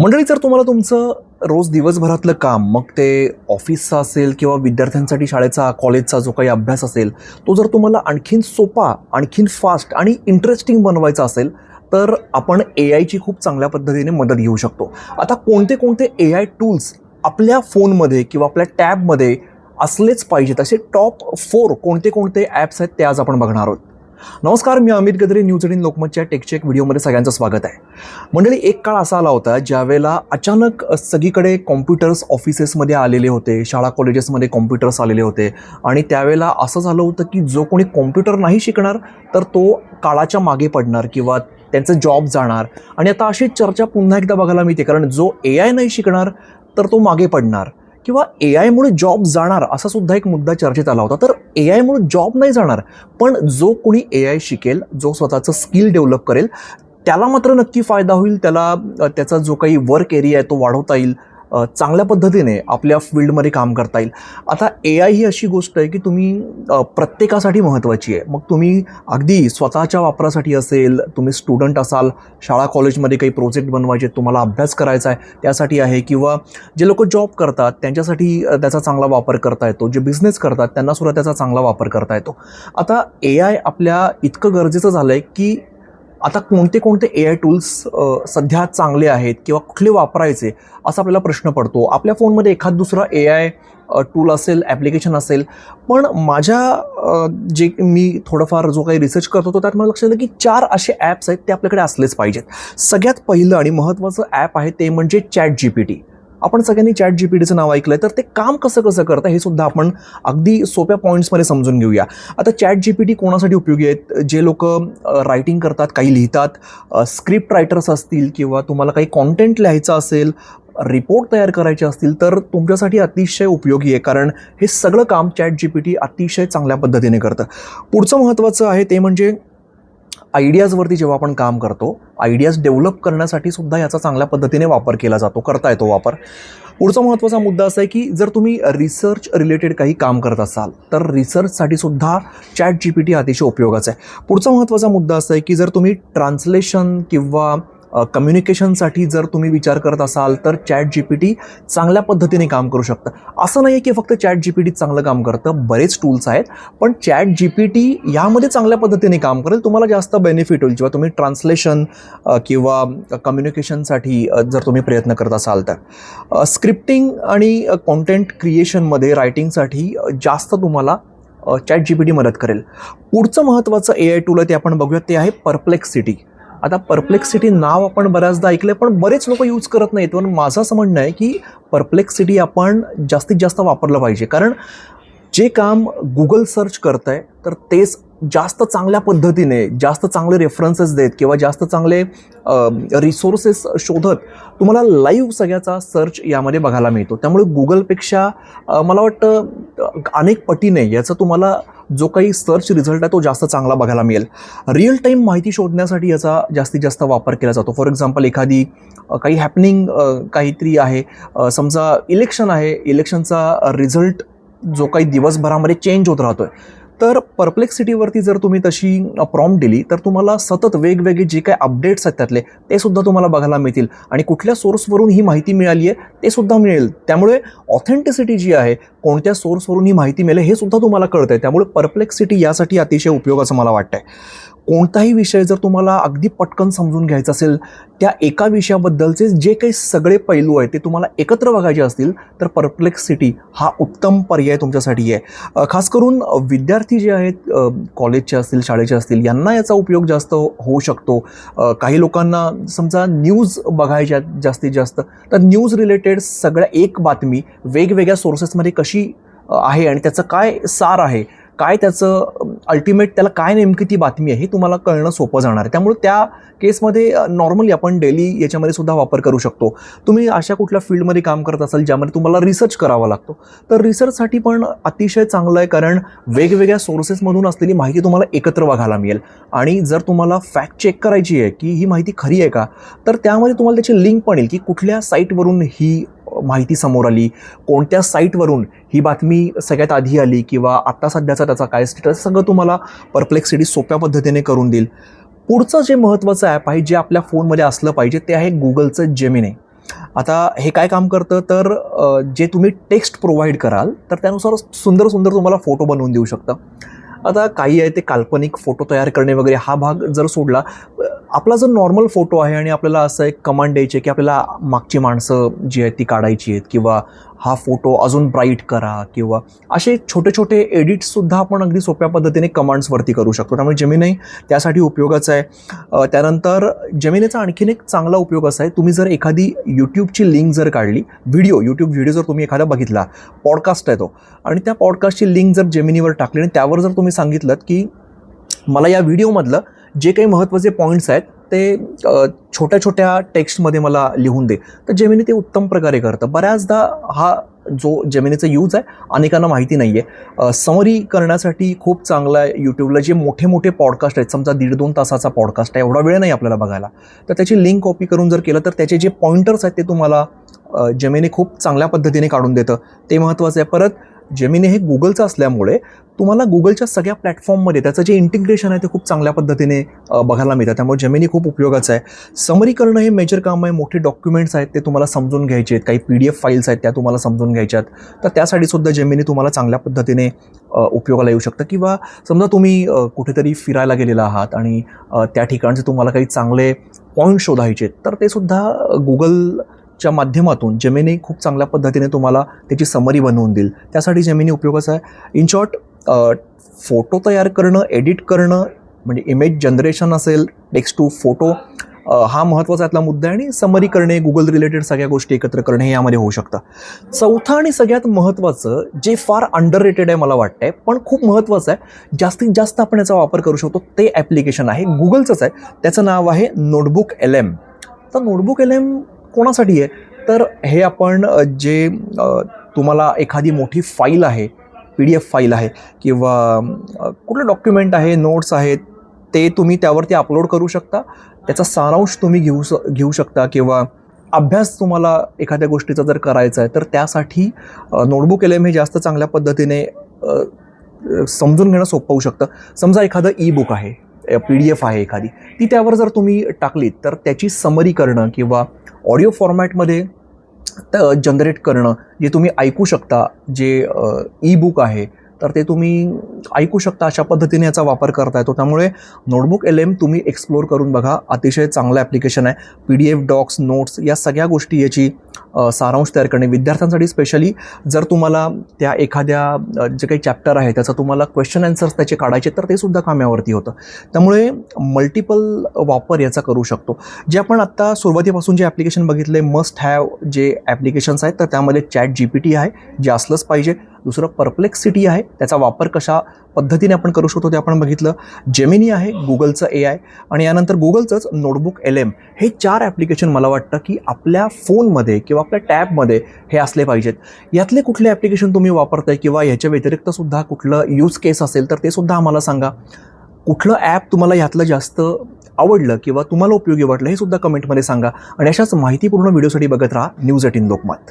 मंडळी जर तुम्हाला तुमचं रोज दिवसभरातलं काम मग ते ऑफिसचं असेल किंवा विद्यार्थ्यांसाठी शाळेचा कॉलेजचा जो काही अभ्यास असेल तो जर तुम्हाला आणखीन सोपा आणखीन फास्ट आणि इंटरेस्टिंग बनवायचा असेल तर आपण ए आयची खूप चांगल्या पद्धतीने मदत घेऊ शकतो. आता कोणते कोणते ए आय टूल्स आपल्या फोनमध्ये किंवा आपल्या टॅबमध्ये असलेच पाहिजेत? असे टॉप फोर कोणते कोणते ॲप्स आहेत ते आज आपण बघणार आहोत. नमस्कार मी अमित गदरे न्यूज एटीन लोकमतच्या टेकचेक व्हिडिओमध्ये सगळ्यांचं स्वागत आहे. मंडळी एक काळ असा आला होता ज्यावेळेला अचानक सगळीकडे कॉम्प्युटर्स ऑफिसेसमध्ये आलेले होते शाळा कॉलेजेसमध्ये कॉम्प्युटर्स आलेले होते आणि त्यावेळेला असं झालं होतं की जो कोणी कॉम्प्युटर नाही शिकणार तर तो काळाच्या मागे पडणार किंवा त्यांचं जॉब जाणार. आणि आता अशी चर्चा पुन्हा एकदा बघायला मिळते कारण जो ए आय नाही शिकणार तर तो मागे पडणार. किंवा ए आयमुळे जॉब जाणार असा सुद्धा एक मुद्दा चर्चेत आला होता. तर ए आयमुळे जॉब नाही जाणार पण जो कोणी ए आय शिकेल जो स्वतःचं स्किल डेव्हलप करेल त्याला मात्र नक्की फायदा होईल त्याला त्याचा जो काही वर्क एरिया आहे तो वाढवता येईल. चांगल्या पद्धतीने आपल्या फील्डमध्ये काम करता येईल. आता ए आय ही अशी गोष्ट आहे की तुम्ही प्रत्येकासाठी महत्त्वाची आहे. मग तुम्ही अगदी स्वतःच्या वापरासाठी असेल तुम्ही स्टुडंट असाल शाळा कॉलेजमध्ये काही प्रोजेक्ट बनवायचे आहेत, तुम्हाला अभ्यास करायचा आहे त्यासाठी आहे किंवा जे लोक जॉब करतात त्यांच्यासाठी त्याचा चांगला वापर करता येतो. जे बिझनेस करतात त्यांनासुद्धा त्याचा चांगला वापर करता येतो. आता ए आय आपल्या इतकं गरजेचं झालं आहे की आता कोणते कोणते ए आय टूल्स सध्या चांगले आहेत किंवा कुठले वापरायचे असा आपल्याला प्रश्न पडतो. आपल्या फोनमध्ये एखाद दुसरा ए आय टूल असेल ॲप्लिकेशन असेल पण माझ्या जे मी थोडंफार जो काही रिसर्च करत होतो त्यात मला लक्षात आलं की चार असे ॲप्स आहेत ते आपल्याकडे असलेच पाहिजेत. सगळ्यात पहिलं आणि महत्त्वाचं ॲप आहे ते म्हणजे चॅट जी पी टी आपण सगळ्यांनी चॅट जी पी टीचं नाव ऐकलं तर ते काम कसं कसं करतं हे सुद्धा आपण अगदी सोप्या पॉईंट्समध्ये समजून घेऊया. आता चॅट जी पी टी कोणासाठी उपयोगी आहेत? जे लोक रायटिंग करतात काही लिहितात स्क्रिप्ट रायटर्स असतील किंवा तुम्हाला काही कॉन्टेंट लिहायचं असेल रिपोर्ट तयार करायचे असतील तर तुमच्यासाठी अतिशय उपयोगी आहे. कारण हे सगळं काम चॅट जी पी टी अतिशय चांगल्या पद्धतीने करतं. पुढचं महत्त्वाचं आहे ते म्हणजे आयडियाजवरती जेव्हा आपण काम करतो आयडियाज डेव्हलप करण्यासाठी सुद्धा याचा चांगल्या पद्धतीने वापर केला जातो करता येतो वापर. पुढचा महत्त्वाचा मुद्दा असा आहे की जर तुम्ही रिसर्च रिलेटेड काही काम करत असाल तर रिसर्चसाठी सुद्धा चॅट जी पी टी अतिशय उपयोगाचा आहे. पुढचा महत्त्वाचा मुद्दा असा आहे की जर तुम्ही ट्रान्सलेशन किंवा कम्युनिकेशनसाठी जर तुम्ही विचार करत असाल तर चॅट जी पी टी चांगल्या पद्धतीने काम करू शकतं. असं नाही आहे की फक्त चॅट जी पी टी चांगलं काम करतं बरेच टूल्स आहेत पण चॅट जी पी टी यामध्ये चांगल्या पद्धतीने काम करेल तुम्हाला जास्त बेनिफिट होईल. जेव्हा तुम्ही ट्रान्सलेशन किंवा कम्युनिकेशनसाठी जर तुम्ही प्रयत्न करत असाल तर. स्क्रिप्टिंग आणि कॉन्टेंट क्रिएशनमध्ये रायटिंगसाठी जास्त तुम्हाला चॅट जी पी टी मदत करेल. पुढचं महत्त्वाचं ए आय टूल आहे ते आपण बघूया ते आहे परप्लेक्सिटी आता परप्लेक्सिटी नाव आपण बऱ्याचदा ऐकलं पण बरेच लोक यूज करत नाहीत. पण माझं असं म्हणणं आहे की परप्लेक्सिटी आपण जास्तीत जास्त वापरलं पाहिजे. कारण जे काम गुगल सर्च करत आहे तर तेच जास्त चांगल्या पद्धतीने जास्त चांगले रेफरन्सेस देत किंवा जास्त चांगले रिसोर्सेस शोधत तुम्हाला लाईव्ह सगळ्याचा सर्च यामध्ये बघायला मिळतो. त्यामुळे गुगलपेक्षा मला वाटतं अनेक पटीने याचं तुम्हाला जो काही सर्च रिझल्ट आहे तो जास्त चांगला बघायला मिळेल. रिअल टाईम माहिती शोधण्यासाठी याचा जास्तीत जास्त वापर केला जातो. फॉर एक्झाम्पल एखादी काही हॅपनिंग काहीतरी आहे. समजा इलेक्शन आहे. इलेक्शनचा रिझल्ट जो काही दिवसभरामध्ये चेंज होत राहतो आहे तर परप्लेक्सिटीवरती जर तुम्ही तशी प्रॉम्प दिली तर तुम्हाला सतत वेगवेगळे जे काही अपडेट्स आहेत त्यातले ते सुद्धा तुम्हाला बघायला मिळतील. आणि कुठल्या सोर्सवरून ही माहिती मिळाली आहे ते सुद्धा मिळेल. त्यामुळे ऑथेंटिसिटी जी आहे कोणत्या सोर्सवरून ही माहिती मिळेल हे सुद्धा तुम्हाला कळतं आहे त्यामुळे परप्लेक्सिटी यासाठी अतिशय उपयोगाचं मला वाटतं आहे कोणताही विषय जर तुम्हाला अगदी पटकन समजून घ्यायचा असेल त्या एका विषयाबद्दलचे जे काही सगळे पैलू आहेत ते तुम्हाला एकत्र बघायचे असतील तर परप्लेक्सिटी हा उत्तम पर्याय तुमच्यासाठी आहे. खास करून विद्यार्थी जे आहेत कॉलेजचे असतील शाळेचे असतील यांना याचा उपयोग जास्त होऊ शकतो. काही लोकांना समजा न्यूज बघायच्या जास्तीत जास्त तर न्यूज रिलेटेड सगळ्या एक बातमी वेगवेगळ्या सोर्सेसमध्ये कशी आहे आणि त्याचं काय सार आहे काय त्याचं अल्टिमेट त्याला काय नेमकी ती बातमी आहे हे तुम्हाला कळणं सोपं जाणार आहे. त्यामुळे त्या केसमध्ये नॉर्मली आपण डेली याच्यामध्ये सुद्धा वापर करू शकतो. तुम्ही अशा कुठल्या फील्डमध्ये काम करत असाल ज्यामध्ये तुम्हाला रिसर्च करावा लागतो. तर रिसर्चसाठी पण अतिशय चांगलं आहे कारण वेगवेगळ्या सोर्सेसमधून असलेली माहिती तुम्हाला एकत्र बघायला मिळेल. आणि जर तुम्हाला फॅक्ट चेक करायची आहे की ही माहिती खरी आहे का तर त्यामध्ये तुम्हाला त्याची लिंक पण येईल की कुठल्या साईटवरून ही माहिती समोर आली. कोणत्या साईटवरून ही बातमी सगळ्यात आधी आली किंवा आत्ता सध्याचा त्याचा काय स्टेटस सगळं तुम्हाला परप्लेक्सिटी सोप्या पद्धतीने करून देईल. पुढचं जे महत्त्वाचं ॲप आहे जे आपल्या फोनमध्ये असलं पाहिजे ते आहे गुगलचं जेमिने आता हे काय काम करतं? तर जे तुम्ही टेक्स्ट प्रोव्हाइड कराल तर त्यानुसार सुंदर सुंदर तुम्हाला फोटो बनवून देऊ शकतं. आता काही आहे ते काल्पनिक फोटो तयार करणे वगैरे हा भाग जर सोडला आपला जो नॉर्मल फोटो आहे आणि आपल्याला असं एक कमांड द्यायची आहे की आपल्याला मागची माणसं जी आहेत ती काढायची आहेत किंवा हा फोटो अजून ब्राईट करा किंवा असे छोटे छोटे एडिट्ससुद्धा आपण अगदी सोप्या पद्धतीने कमांड्सवरती करू शकतो. त्यामुळे जेमिनाई त्यासाठी उपयोगाचं आहे. त्यानंतर जमिनीचा आणखीन एक चांगला उपयोग असा आहे तुम्ही जर एखादी यूट्यूबची लिंक जर काढली व्हिडिओ यूट्यूब व्हिडिओ जर तुम्ही एखादा बघितला पॉडकास्ट आहे तो आणि त्या पॉडकास्टची लिंक जर जेमिनीवर टाकली आणि त्यावर जर तुम्ही सांगितलं की मला या व्हिडिओमधलं जे काही महत्त्वाचे पॉईंट्स आहेत ते छोट्या छोट्या टेक्स्टमध्ये मला लिहून दे. तर जेमिनी ते उत्तम प्रकारे करतं. बऱ्याचदा हा जो जेमिनीचा यूज आहे अनेकांना माहिती नाही आहे समरी करण्यासाठी खूप चांगला आहे यूट्यूबला जे मोठे मोठे पॉडकास्ट आहेत समजा दीड दोन तासाचा पॉडकास्ट आहे एवढा वेळ नाही आपल्याला बघायला. तर त्याची लिंक कॉपी करून जर केलं तर त्याचे जे पॉईंटर्स आहेत ते तुम्हाला जमिनी जेमिनी खूप चांगल्या पद्धतीने काढून देतं. ते महत्त्वाचं आहे. परत जेमिनी हे गुगलचं असल्यामुळे तुम्हाला गुगलच्या सगळ्या प्लॅटफॉर्ममध्ये त्याचं जे इंटिग्रेशन आहे ते खूप चांगल्या पद्धतीने बघायला मिळतं. त्यामुळे जेमिनी खूप उपयोगाचं आहे. समरी करणं हे मेजर काम आहे. मोठे डॉक्युमेंट्स आहेत ते तुम्हाला समजून घ्यायचे आहेत. काही पी डी एफ फाईल्स आहेत त्या तुम्हाला समजून घ्यायच्या आहेत तर त्यासाठी सुद्धा जेमिनी तुम्हाला चांगल्या पद्धतीने उपयोगाला येऊ शकतं. किंवा समजा तुम्ही कुठेतरी फिरायला गेलेला आहात आणि त्या ठिकाणचे तुम्हाला काही चांगले पॉईंट शोधायचे आहेत तर ते सुद्धा गुगल च्या माध्यमातून जेमिनी खूप चांगल्या पद्धतीने तुम्हाला त्याची समरी बनवून देईल. त्यासाठी जेमिनी उपयोगाचा आहे. इन शॉर्ट फोटो तयार करणं एडिट करणं म्हणजे इमेज जनरेशन असेल टेक्स्ट टू फोटो हा महत्त्वाचा यातला मुद्दा आहे आणि समरी करणे गुगल रिलेटेड सगळ्या गोष्टी एकत्र करणे हे यामध्ये होऊ शकतं. चौथं आणि सगळ्यात महत्त्वाचं जे फार अंडर रेटेड आहे मला वाटतंय पण खूप महत्त्वाचं आहे जास्तीत जास्त आपण याचा वापर करू शकतो ते ॲप्लिकेशन आहे. गुगलचंच आहे. त्याचं नाव आहे नोटबुक एल एम तर नोटबुक एल एम कोणासाठी आहे? तर हे आपण जे तुम्हाला एखादी मोठी फाईल आहे पी डी एफ फाईल आहे किंवा कुठलं डॉक्युमेंट आहे नोट्स आहेत ते तुम्ही त्यावरती अपलोड करू शकता. त्याचा सारांश तुम्ही घेऊ स घेऊ शकता किंवा अभ्यास तुम्हाला एखाद्या गोष्टीचा जर करायचा आहे तर त्यासाठी नोटबुक एल एम हे जास्त चांगल्या पद्धतीने समजून घेणं सोपं होऊ शकतं. समजा एखादं ई बुक आहे पी डी एफ आहे एखादी ती त्यावर जर तुम्ही टाकलीत तर त्याची समरी करणं किंवा ऑडिओ फॉर्मॅटमध्ये जनरेट करणं जे तुम्ही ऐकू शकता जे ई बुक आहे तर ते तुम्ही ऐकू शकता अशा पद्धतीने याचा वापर करता येतो त्यामुळे नोटबुक एल एम तुम्ही एक्सप्लोर करून बघा. अतिशय चांगलं ॲप्लिकेशन आहे. P D F docs notes या सगळ्या गोष्टी याची सारांश तयार करणे. विद्यार्थ्यांसाठी स्पेशली जर तुम्हाला त्या एखाद्या जे काही चॅप्टर आहे त्याचा तुम्हाला क्वेश्चन आन्सर्स त्याचे काढायचे तर ते सुद्धा कामावरती होतं. त्यामुळे मल्टिपल वापर याचा करू शकतो. जे आपण आत्ता सुरुवातीपासून जे ॲप्लिकेशन बघितले मस्ट हॅव जे ॲप्लिकेशन्स आहेत तर त्यामध्ये चॅट जी पी टी आहे जे असलंच पाहिजे. दुसरं परप्लेक्सिटी आहे त्याचा वापर कशा पद्धतीने आपण करू शकतो ते आपण बघितलं. जेमिनी आहे गुगलचं ए आय आणि यानंतर गुगलचंच नोटबुक एल एम हे चार ॲप्लिकेशन मला वाटतं की आपल्या फोनमध्ये किंवा आपल्या टॅबमध्ये हे असले पाहिजेत. यातले कुठले ॲप्लिकेशन तुम्ही वापरताय किंवा याच्या व्यतिरिक्त सुद्धा कुठलं यूज केस असेल तर ते सुद्धा आम्हाला सांगा. कुठलं ॲप तुम्हाला यातलं जास्त आवडलं किंवा तुम्हाला उपयोगी वाटलं हे सुद्धा कमेंटमध्ये सांगा. आणि अशाच माहितीपूर्ण व्हिडिओसाठी बघत राहा न्यूज एटीन लोकमत.